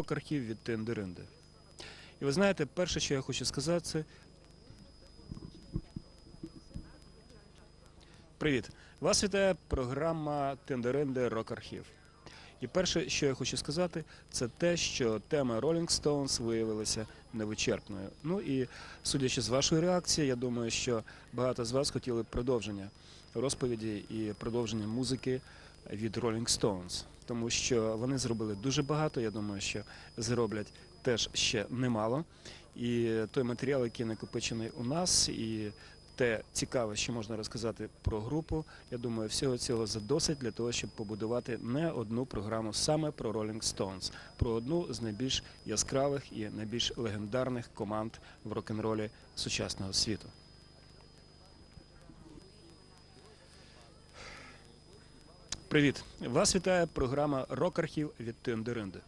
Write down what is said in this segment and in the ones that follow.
рок-архів від Тендеринди. І ви знаєте, перше, що я хочу сказати, це. Привіт! Вас вітає програма Тендеринди Рок-архів. І перше, що я хочу сказати, це те, що тема Rolling Stones виявилася невичерпною. Ну і судячи з вашої реакції, я думаю, що багато з вас хотіли продовження розповіді і продовження музики від Rolling Stones, тому що вони зробили дуже багато. Я думаю, що зроблять теж ще немало. І той матеріал, який накопичений у нас, і те цікаве, що можна розказати про групу. Я думаю, всього цього задосить для того, щоб побудувати не одну програму саме про Rolling Stones, про одну з найбільш яскравих і найбільш легендарних команд в рок-н-ролі сучасного світу. Привіт! Вас вітає програма Рок-архів від Тендеринди.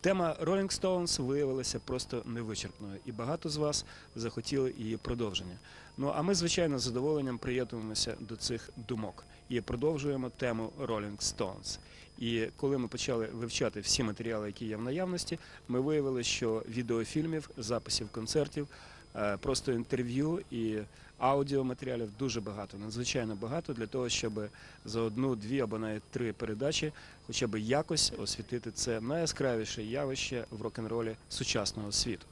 Тема Rolling Stones виявилася просто невичерпною, і багато з вас захотіли її продовження. Ну а ми, звичайно, з задоволенням приєднуємося до цих думок і продовжуємо тему Rolling Stones. І коли ми почали вивчати всі матеріали, які є в наявності, ми виявили, що відеофільмів, записів концертів, просто інтерв'ю і аудіоматеріалів дуже багато, надзвичайно багато для того, щоб за одну, дві або навіть три передачі хоча б якось освітити це найяскравіше явище в рок-н-ролі сучасного світу.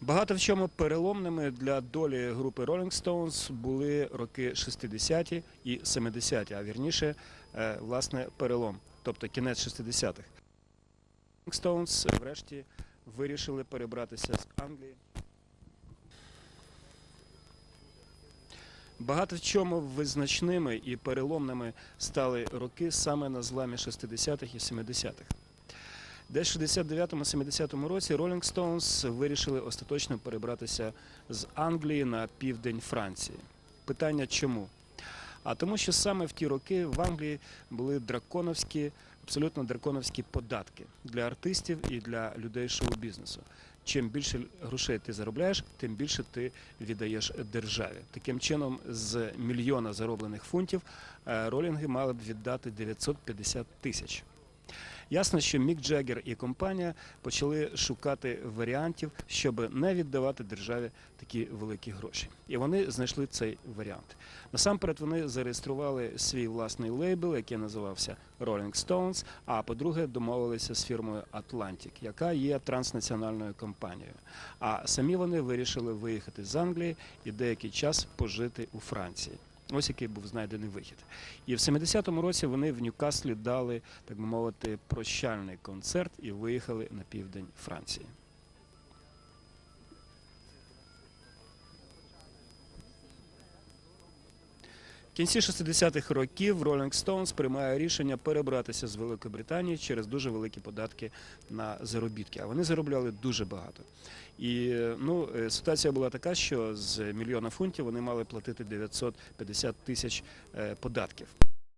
Багато в чому переломними для долі групи Rolling Stones були роки 60-ті і 70-ті, а вірніше, е, власне, перелом, тобто кінець 60-х. Rolling врешті вирішили перебратися з Англії. Багато в чому визначними і переломними стали роки саме на зламі 60-х і 70-х. Десь в 69-70 році Rolling Stones вирішили остаточно перебратися з Англії на південь Франції. Питання чому? А тому, що саме в ті роки в Англії були драконовські, абсолютно драконовські податки для артистів і для людей шоу-бізнесу. Чим більше грошей ти заробляєш, тим більше ти віддаєш державі. Таким чином, з мільйона зароблених фунтів е, ролінги мали б віддати 950 тисяч. Ясно, що Мік Джаггер і компанія почали шукати варіантів, щоб не віддавати державі такі великі гроші. І вони знайшли цей варіант. Насамперед вони зареєстрували свій власний лейбл, який називався Rolling Stones, а по-друге, домовилися з фірмою Atlantic, яка є транснаціональною компанією. А самі вони вирішили виїхати з Англії і деякий час пожити у Франції. Ось який був знайдений вихід. І в 70-му році вони в Ньюкаслі дали, так би мовити, прощальний концерт і виїхали на південь Франції. Кінці 60-х років Rolling Stones приймає рішення перебратися з Великої Британії через дуже великі податки на заробітки. А вони заробляли дуже багато. І ну, е, ситуація була така, що з мільйона фунтів вони мали платити 950 тисяч е, податків.